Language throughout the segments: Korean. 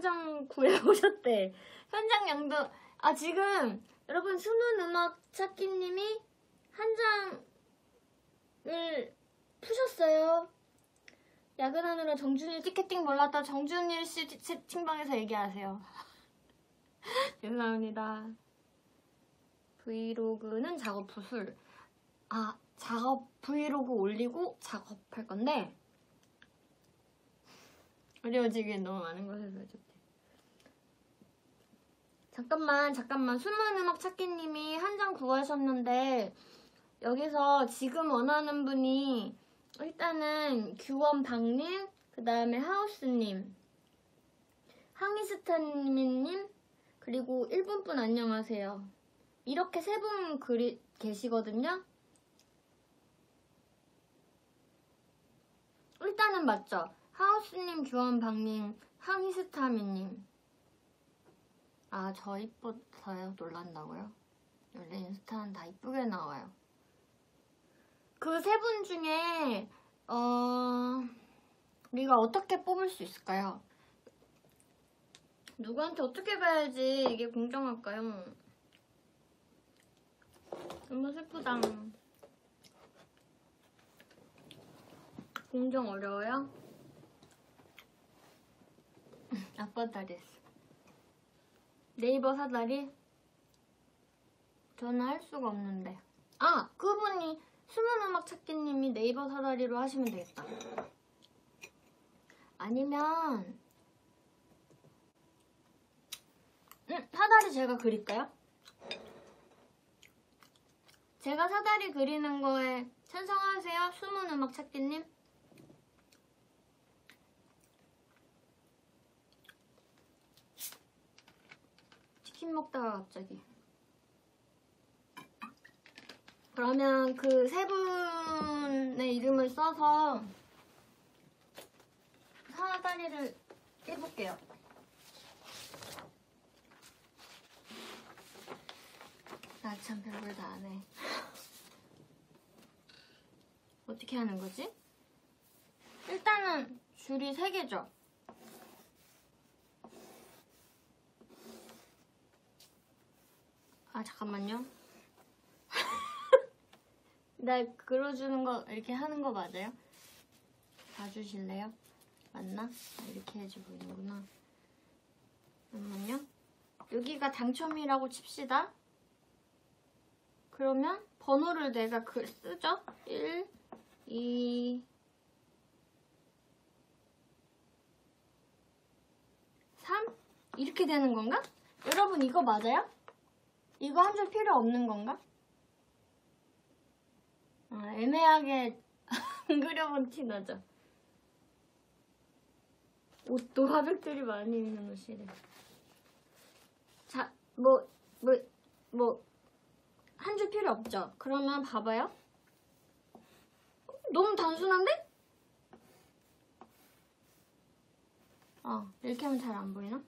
장 구해오셨대. 현장 양도 아 지금 여러분 숨은 음악 찾기님이 한 장을 푸셨어요. 야근하느라 정준일 티켓팅 몰랐다. 정준일 씨 채팅방에서 얘기하세요. 죄송합니다. 브이로그는 작업 후술. 아, 작업 브이로그 올리고 작업할 건데 어려워지기엔 너무 많은 것에서 좋대. 잠깐만, 잠깐만. 숨은 음악 찾기님이 한 장 구하셨는데 여기서 지금 원하는 분이 일단은 규원 박님, 그 다음에 하우스님, 항이스타님, 그리고 일본 분 안녕하세요. 이렇게 세 분 계시거든요. 일단은 맞죠? 하우스님, 규원방님, 항히스타미님. 아, 저 이뻐서요? 놀란다고요? 원래 인스타는 다 이쁘게 나와요. 그 세 분 중에, 어, 우리가 어떻게 뽑을 수 있을까요? 누구한테 어떻게 봐야지 이게 공정할까요? 너무 슬프다. 공정 어려워요? 아빠 다리 했어. 네이버 사다리? 저는 할 수가 없는데. 아! 그분이 숨은 음악 찾기님이 네이버 사다리로 하시면 되겠다. 아니면 음, 사다리 제가 그릴까요? 제가 사다리 그리는 거에 찬성하세요? 숨은 음악 찾기님? 치킨 먹다가 갑자기 그러면 그 세 분의 이름을 써서 사다리를 해볼게요 나 참 별걸 다 안 해. 어떻게 하는 거지? 일단은 줄이 세 개죠. 잠깐만요. 나 그려주는 거 이렇게 하는 거 맞아요? 봐주실래요? 맞나? 아, 이렇게 해야지 보이는구나. 잠깐만요. 여기가 당첨이라고 칩시다. 그러면 번호를 내가 글 쓰죠? 1, 2, 3 이렇게 되는 건가? 여러분 이거 맞아요? 이거 한 줄 필요 없는 건가? 아, 애매하게 안 그려본 티 나죠? 옷도 화백들이 많이 있는 옷이래. 자, 뭐, 뭐, 뭐, 한 줄 필요 없죠? 그러면 봐봐요. 너무 단순한데? 어, 이렇게 하면 잘 안 보이나?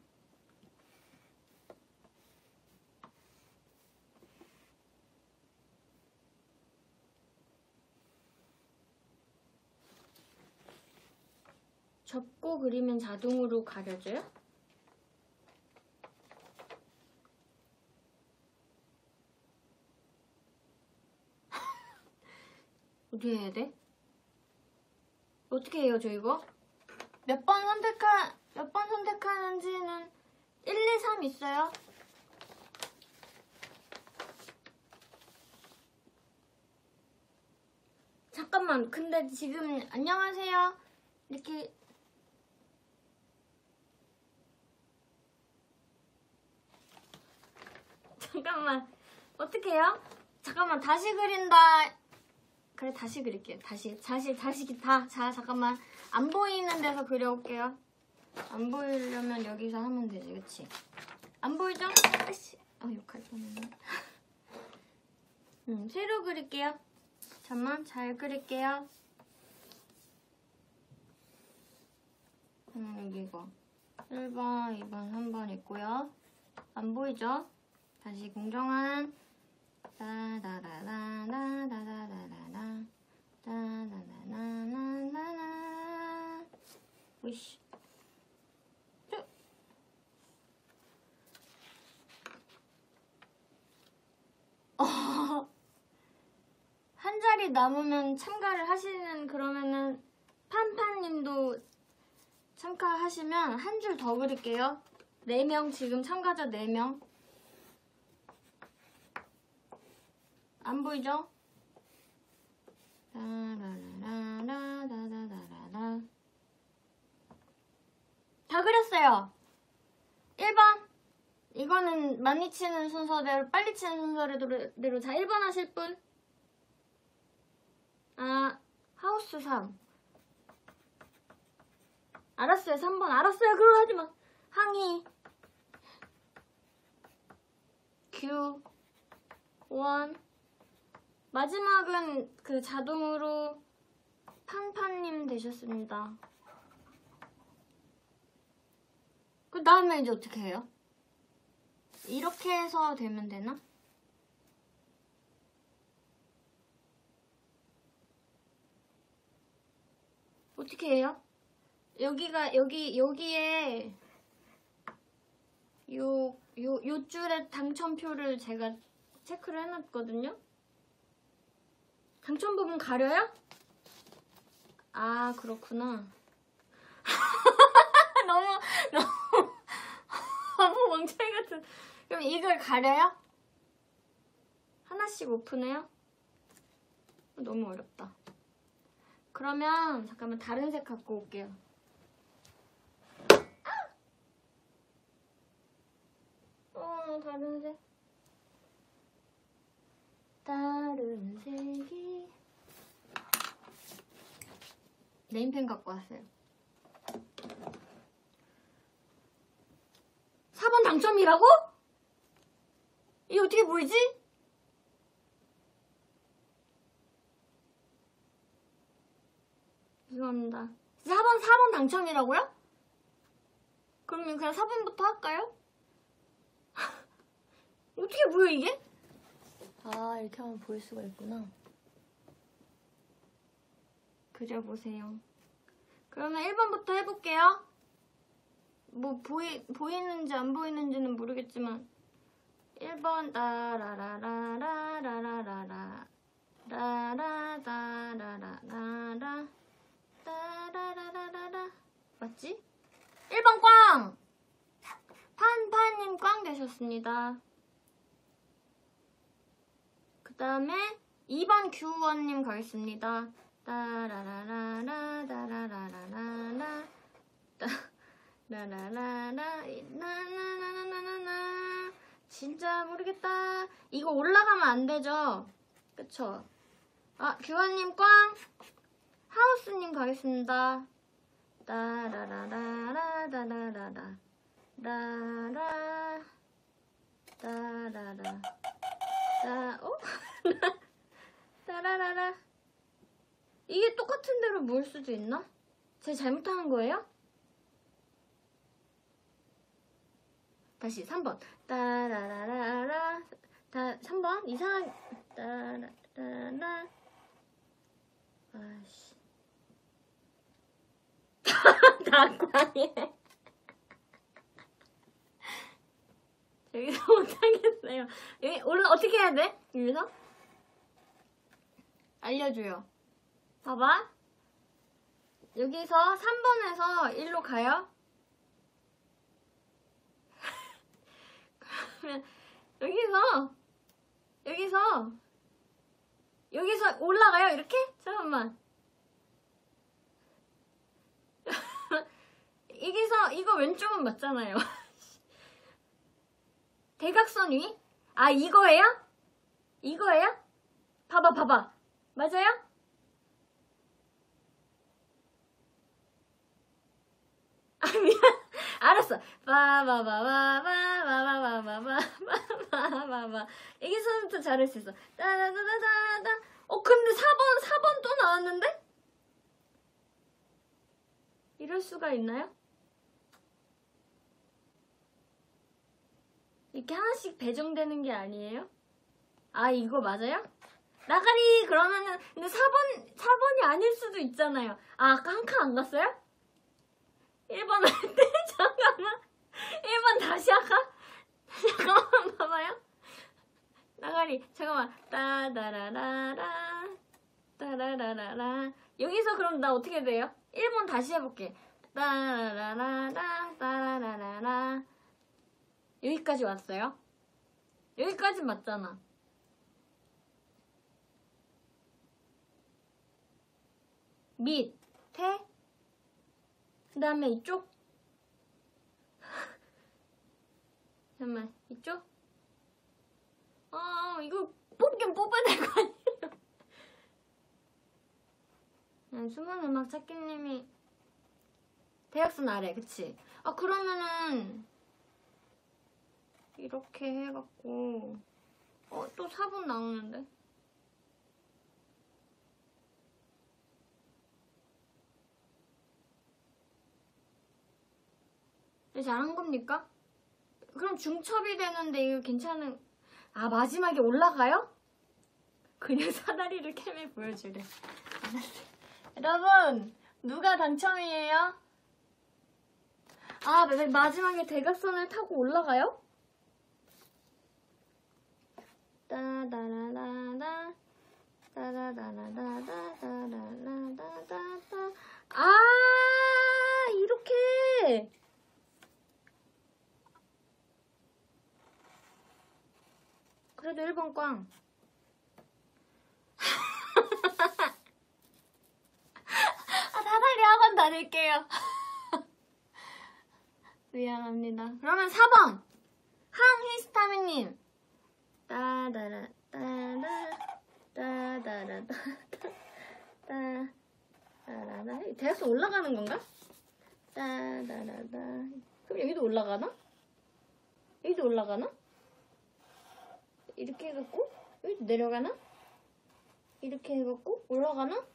접고 그리면 자동으로 가려져요? 어떻게 해야 돼? 어떻게 해요, 저 이거? 몇 번 선택하, 몇번 선택하는지는 1, 2, 3 있어요? 잠깐만, 근데 지금 안녕하세요. 이렇게 잠깐만. 어떻게 해요? 잠깐만 다시 그린다. 그래 다시 그릴게요. 다시 다시 다시 다 자 잠깐만. 안 보이는 데서 그려올게요. 안 보이려면 여기서 하면 되지 그치? 안 보이죠? 아씨 어 욕할 뻔했네. 음, 새로 그릴게요. 잠만 잘 그릴게요. 음, 여기 이거. 1번, 2번, 3번 있고요. 안 보이죠? 다시 공정한. 다다다다다다다다다다 다다다다다다 으이씨. 한 자리 남으면 참가를 하시는 그러면은 판판님도 참가하시면 한 줄 더 그릴게요. 4명 지금 참가자 4명. 안 보이죠? 다 그렸어요. 1번. 이거는 많이 치는 순서대로, 빨리 치는 순서대로 자, 1번 하실 분? 아, 하우스 3. 알았어요, 3번. 알았어요, 그러 하지 마. 항이 큐. 원. 마지막은 그 자동으로 판판님 되셨습니다. 그 다음에 이제 어떻게 해요? 이렇게 해서 되면 되나? 어떻게 해요? 여기가 여기 여기에 요 요 요 줄에 당첨표를 제가 체크를 해놨거든요. 당첨 부분 가려요? 아 그렇구나. 너무 너무 너무 멍청이 같은. 그럼 이걸 가려요? 하나씩 오픈해요? 너무 어렵다. 그러면 잠깐만 다른 색 갖고 올게요. 어 다른 색. 다른 색이 네임펜 갖고 왔어요. 4번 당첨이라고? 이게 어떻게 보이지? 죄송합니다. 4번, 4번 당첨이라고요? 그러면 그냥 4번부터 할까요? 어떻게 보여, 이게? 아, 이렇게 하면 보일 수가 있구나. 그려보세요. 그러면 1번부터 해볼게요. 뭐, 보이, 보이는지 안 보이는지는 모르겠지만. 1번, 따라라라라라라라라. 라 라라라라라라. 따라라라라라. 맞지? 1번 꽝! 판판님 꽝 되셨습니다. 그 다음에 2번 규원님 가겠습니다. 따라라라라 따라라라라라 따 라라라라 나나나나나나 진짜 모르겠다. 이거 올라가면 안 되죠? 그쵸? 아 규원님 꽝 하우스님 가겠습니다. 따라라라라 따라라라 라라 따라라 따 어? 따라라라 이게 똑같은 대로 모을 수도 있나? 제가 잘못하는 거예요? 다시 3번 따라라라라 다 3번 이상한 따라라라 아씨 다 꽝이에 여기서 못하겠어요 여기 올라 어떻게 해야 돼? 여기서? 알려줘요 봐봐 여기서 3번에서 1로 가요 그러면 여기서 여기서 여기서 올라가요 이렇게? 잠깐만 여기서 이거 왼쪽은 맞잖아요 대각선 위? 아 이거예요? 이거예요? 봐봐 봐봐 맞아요? 아 미안 알았어 바바바바바바바바바바바바바 여기서부터 잘할 수 있어 따다다다다다 어 근데 4번 4번 또 나왔는데? 이럴 수가 있나요? 이렇게 하나씩 배정되는 게 아니에요? 아 이거 맞아요? 나가리 그러면은 근데 4번 4번이 아닐 수도 있잖아요. 아 아까 한 칸 안 갔어요? 1번 할 때 잠깐만 1번 다시 할까? 잠깐만 봐봐요. 나가리 잠깐만 따다라라라 그럼 나 어떻게 돼요? 1번 다시 해볼게. 따라라라라 따라라라라 여기까지 왔어요? 여기까지 맞잖아. 밑에 그 다음에 이쪽. 잠깐만 이쪽. 아 이거 뽑긴 뽑아야 될 거 아니에요? 음, 숨은 음악 찾기님이 대학선 아래 그치? 아 그러면은 이렇게 해갖고 어 또 4분 나오는데 잘한 겁니까? 그럼 중첩이 되는데 이거 괜찮은 아 마지막에 올라가요? 그냥 사다리를 캠에 보여주래. 여러분 누가 당첨이에요? 아 마- 마지막에 대각선을 타고 올라가요? 따다라라라 따다다라다다다다다다다 아 이렇게 그래도 1번 꽝. 아, 사다리 학원 다닐게요. 미안합니다. 그러면 4번. 항히스타민님. 따다라, 따다, 따다라, 따다, 따, 따라라. 대학교 올라가는 건가? 따다라다. 그럼 여기도 올라가나? 여기도 올라가나? 이렇게 해갖고 여기 내려가나? 이렇게 해갖고 올라가나?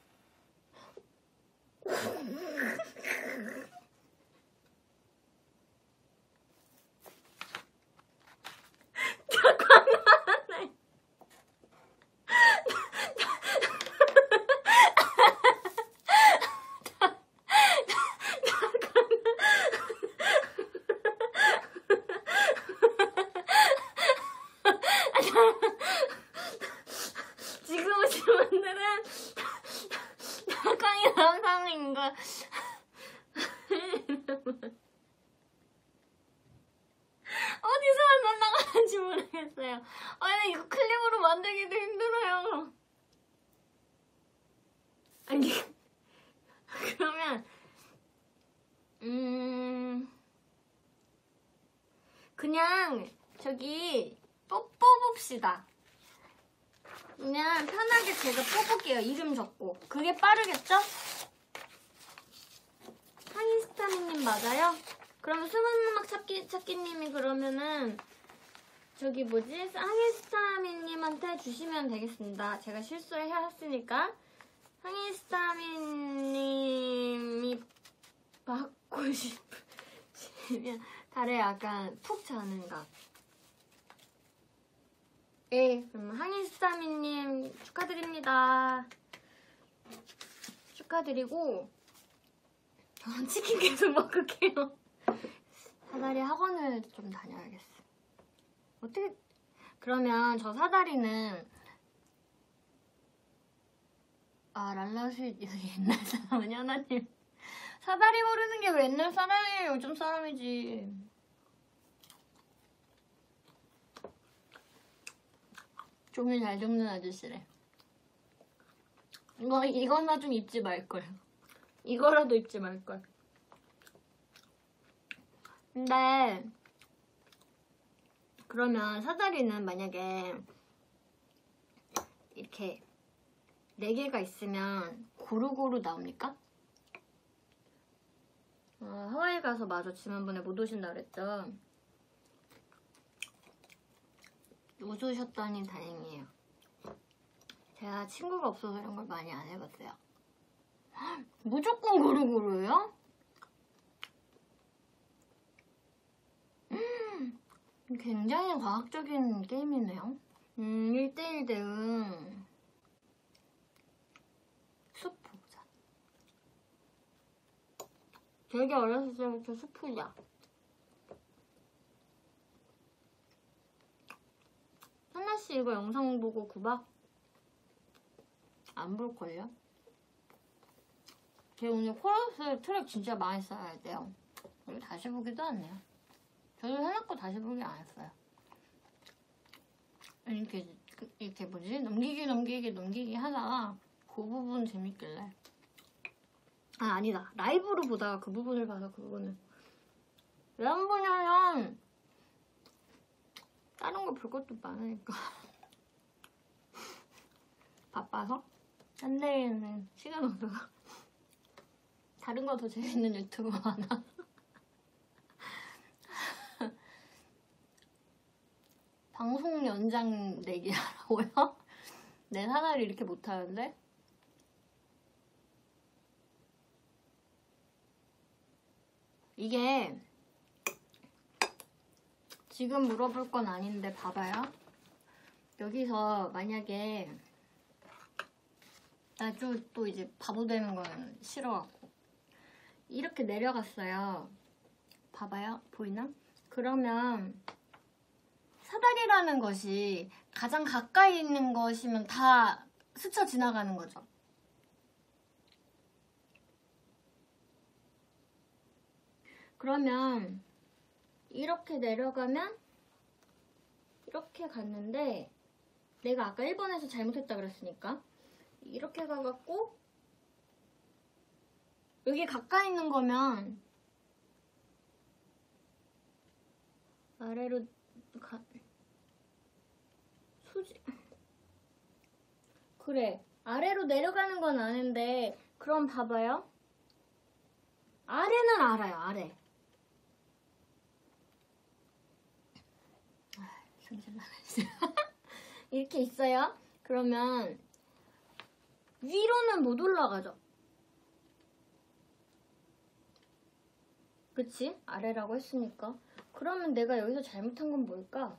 잠깐만. 지금 오신 분들은 약간이 영상인 거. 어디서 날라가는지 모르겠어요. 아니 이거 클립으로 만들기도 힘들어요. 아니 그러면 음 그냥 저기 뽑, 뽑읍시다. 그냥 편하게 제가 뽑을게요. 이름 적고. 그게 빠르겠죠? 하이스타민님 맞아요? 그러면 숨은 음악 찾기, 찾기님이 그러면은 저기 뭐지? 항히스타민님한테 주시면 되겠습니다. 제가 실수를 해왔으니까 항히스타민님이 받고 싶으시면 달에 약간 푹 자는 각. 네, 그럼 항히스타민님 축하드립니다. 축하드리고 저는 치킨 계속 먹을게요. 사다리 학원을 좀 다녀야겠어. 어떻게? 그러면 저 사다리는 아 랄라스윗 옛날 사람은 현아님 사다리 모르는 게 왜 옛날 사람이에요? 요즘 사람이지. 종이 잘 접는 아저씨래. 이거 이거나 좀 입지 말 걸. 이거라도 입지 말 걸. 근데 그러면 사다리는 만약에 이렇게 네 개가 있으면 고루고루 나옵니까? 어, 하와이 가서 마저 지난번에 못 오신다 그랬죠? 웃으셨다니 다행이에요. 제가 친구가 없어서 이런 걸 많이 안 해봤어요. 헉, 무조건 고루고루예요? 음, 굉장히 과학적인 게임이네요. 음, 1대1 대응. 수프 보자. 되게 어렸을 때부터 수프야. 하나씨 이거 영상 보고 구박? 안 볼걸요? 걔 오늘 코러스 트랙 진짜 많이 써야 돼요. 우리 다시 보기도 하네요. 저도 해놓고 다시 보기 안 했어요. 이렇게 이렇게 뭐지 넘기기 넘기기 넘기기 하다가 그 부분 재밌길래 아 아니다 라이브로 보다가 그 부분을 봐서 그 부분을 왜안 보냐면 다른 거 볼 것도 많으니까. 바빠서? 딴데에는 시간 없어서. 다른 거 더 재밌는 유튜브 하나? 방송 연장 내기 하라고요? 내 사나를 이렇게 못하는데? 이게 지금 물어볼 건 아닌데 봐봐요. 여기서 만약에 나또 이제 바보 되는 건 싫어갖고 이렇게 내려갔어요. 봐봐요. 보이나? 그러면 사다리라는 것이 가장 가까이 있는 것이면 다 스쳐 지나가는 거죠. 그러면 이렇게 내려가면 이렇게 갔는데 내가 아까 1번에서 잘못했다 그랬으니까 이렇게 가갖고 여기 가까이 있는 거면 아래로 가 수지 그래. 아래로 내려가는 건 아는데 그럼 봐봐요. 아래는 알아요 아래 아, 이렇게 있어요 그러면 위로는 못 올라가죠 그치? 아래라고 했으니까 그러면 내가 여기서 잘못한 건 뭘까?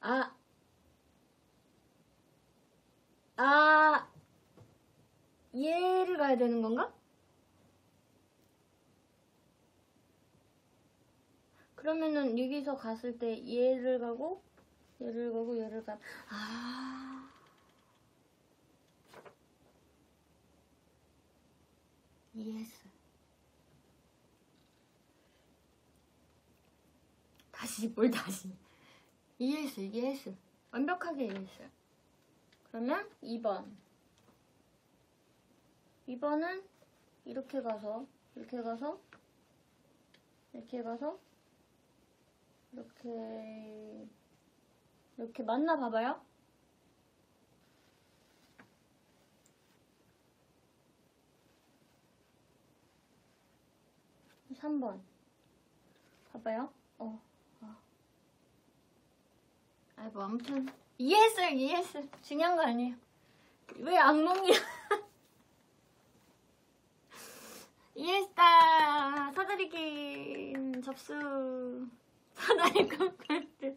아, 아, 얘를 가야 되는 건가? 그러면은 여기서 갔을 때 얘를 가고 얘를 가고 얘를 가. 아. 이해했어. 다시 뭘 다시. 이해했어, 이해했어. 완벽하게 이해했어요. 그러면 2번. 2번은 이렇게 가서, 이렇게 가서, 이렇게 가서, 이렇게, 이렇게 맞나 봐봐요. 3번. 봐봐요. 어. 어. 아, 뭐, 아무튼. 이해했어요, 이해했어요. 중요한 거 아니에요. 왜 악몽이야? 이해했다. 사다리기 접수. 사다리 컴플트.